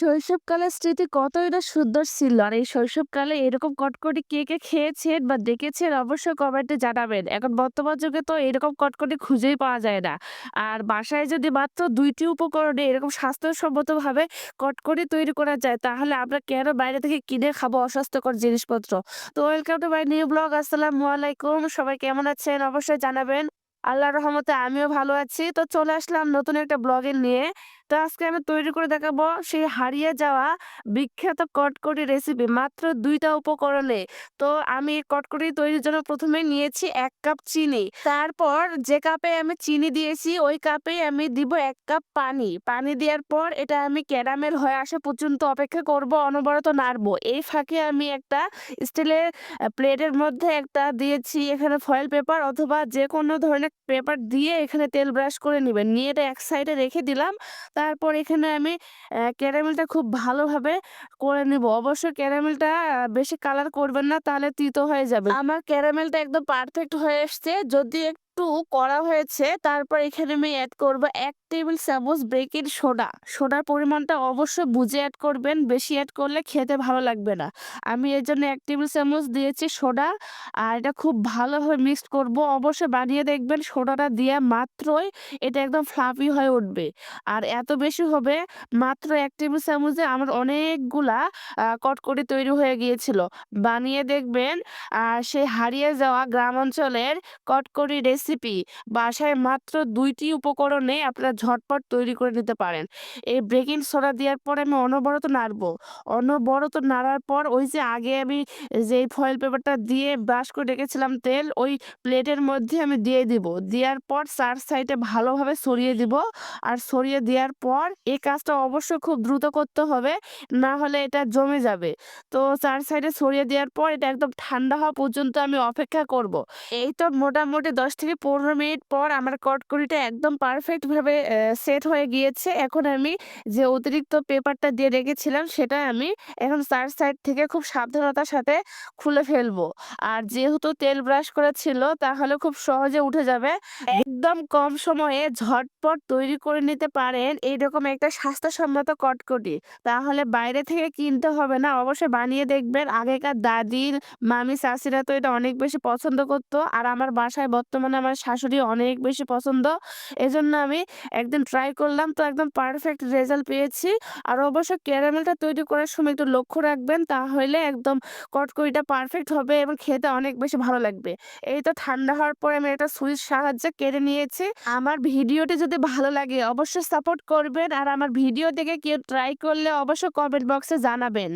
শৈশবকালের স্মৃতি কতই না সুন্দর ছিল। আর এই শৈশবকালে এরকম কটকটি কে, কে খেয়েছেন বা দেখেছেন অবশ্যই কমেন্টে জানাবেন। এখন বর্তমান যুগে তো এরকম কটকটি খুঁজেই পাওয়া যায় না। আর বাসায় যদি মাত্র দুইটি উপকরণে এরকম স্বাস্থ্যসম্মতভাবে কটকটি তৈরি করা যায়, তাহলে আমরা কেন বাইরে থেকে কিনে খাব অস্বাস্থ্যকর জিনিসপত্র? তো welcome to my new blog. আসসালামু আলাইকুম। সবাই কেমন আছেন অবশ্যই জানাবেন। আল্লাহ রহমতে আমিও ভালো আছি। তো চলে আসলাম নতুন একটা ব্লগিং নিয়ে। তো আজকে আমি তৈরি করে দেখাবো সেই হারিয়ে যাওয়া বিখ্যাত কটকটি রেসিপি মাত্র দুইটা উপকরণে। তো আমি এই কটকটি তৈরির জন্য প্রথমে নিয়েছি এক কাপ চিনি। তারপর যে কাপে আমি চিনি দিয়েছি ওই কাপেই আমি দিব এক কাপ পানি। পানি দেওয়ার পর এটা আমি ক্যারামেল হয়ে আসা পর্যন্ত অপেক্ষা করব, অনবরত নাড়বো। এই ফাঁকে আমি একটা স্টিলের প্লেটের মধ্যে একটা দিয়েছি এখানে ফয়েল পেপার অথবা যে কোনো ধরনের পেপার দিয়ে এখানে তেল ব্রাশ করে নেবেন নিয়ে এটা এক সাইডে রেখে দিলাম। তারপর এখানে আমি ক্যারামেলটা খুব ভালোভাবে করে নেব অবশ্যই ক্যারামেলটা বেশি কালার করবেন না, তাহলে তিতো হয়ে যাবে। আমার ক্যারামেলটা একদম পারফেক্ট হয়ে এসছে। যদি একটু কড়া হয়েছে, তারপর এখানে আমি এড করব এক টেবিল চামচ বেকিং সোডা। সোডার পরিমাণটা অবশ্যই বুঝে এড করবেন। বেশি অ্যাড করলে খেতে ভালো লাগবে না। আমি এর জন্য এক টেবিল চামচ দিয়েছি সোডা। আর এটা খুব ভালোভাবে মিক্সড করব। অবশ্যই বানিয়ে দেখবেন সোডাটা দেয়া মাত্রই এটা একদম ফ্লাফি হয়ে উঠবে। আর এত বেশি হবে, মাত্র এক টেবিল চামচে আমার অনেকগুলা কটকটি তৈরি হয়ে গিয়েছিল। বানিয়ে দেখবেন আর সেই হারিয়ে যাওয়া গ্রাম অঞ্চলের কটকটি রেসিপি বাসায় মাত্র দুইটি উপকরণে আপনারা ঝটপট তৈরি করে নিতে পারেন। এই বেকিং সোডা দেওয়ার পরে আমি অনবরত নাড়বো। অনবরত নাড়ার পর ওই যে আগে আমি যেই ফয়েল পেপারটা দিয়ে ব্রাশ করে রেখেছিলাম তেল, ওই প্লেটের মধ্যে আমি দিয়ে দিব। দেওয়ার পর চার সাইডে ভালোভাবে সরিয়ে দিব। আর সরিয়ে দেওয়ার পর এই কাজটা অবশ্যই খুব দ্রুত করতে হবে। না হলে এটা জমে যাবে। তো চার সাইডে সরিয়ে দেওয়ার পর এটা একদম ঠান্ডা হওয়া পর্যন্ত আমি অপেক্ষা করব। এই তো মোটামুটি ১০ থেকে ১৫ মিনিট পর আমার কটকটিটা একদম পারফেক্ট ভাবে সেট হয়ে গিয়েছে। এখন আমি যে অতিরিক্ত পেপারটা দিয়ে রেখেছিলাম সেটা আমি এখন ৪ সাইড থেকে খুব সাবধানতার সাথে খুলে ফেলব। আর যেহেতু তেল ব্রাশ করা ছিল তাহলে খুব সহজে উঠে যাবে। একদম কম সময়ে ঝটপট তৈরি করে নিতে পারেন এইরকম একটা স্বাস্থ্যসম্মত কটকটি। তাহলে বাইরে থেকে কিনতে হবে না। অবশ্যই বানিয়ে দেখবেন। আগেকার দাদির মামি, চাষিরা তো এটা অনেক বেশি পছন্দ করতো আর আমার বাসায় বর্তমানে আমার শাশুড়ি অনেক বেশি পছন্দ। এজন্য আমি একদিন ট্রাই করলাম, তো একদম পারফেক্ট রেজাল্ট পেয়েছি। আর অবশ্যই ক্যারামেলটা তৈরি করার সময় একটু লক্ষ্য রাখবেন। তাহলে একদম কটকটিটা পারফেক্ট হবে এবং খেতে অনেক বেশি ভালো লাগবে। এই তো ঠান্ডা হওয়ার পরে আমি একটা সুইচ সাহায্যে কেটে নিয়েছি। আমার ভিডিওটি যদি ভালো লাগে অবশ্যই সাপোর্ট করবেন। আর আমার ভিডিও দেখে কেউ ট্রাই করলে অবশ্যই কমেন্ট বক্সে জানাবেন।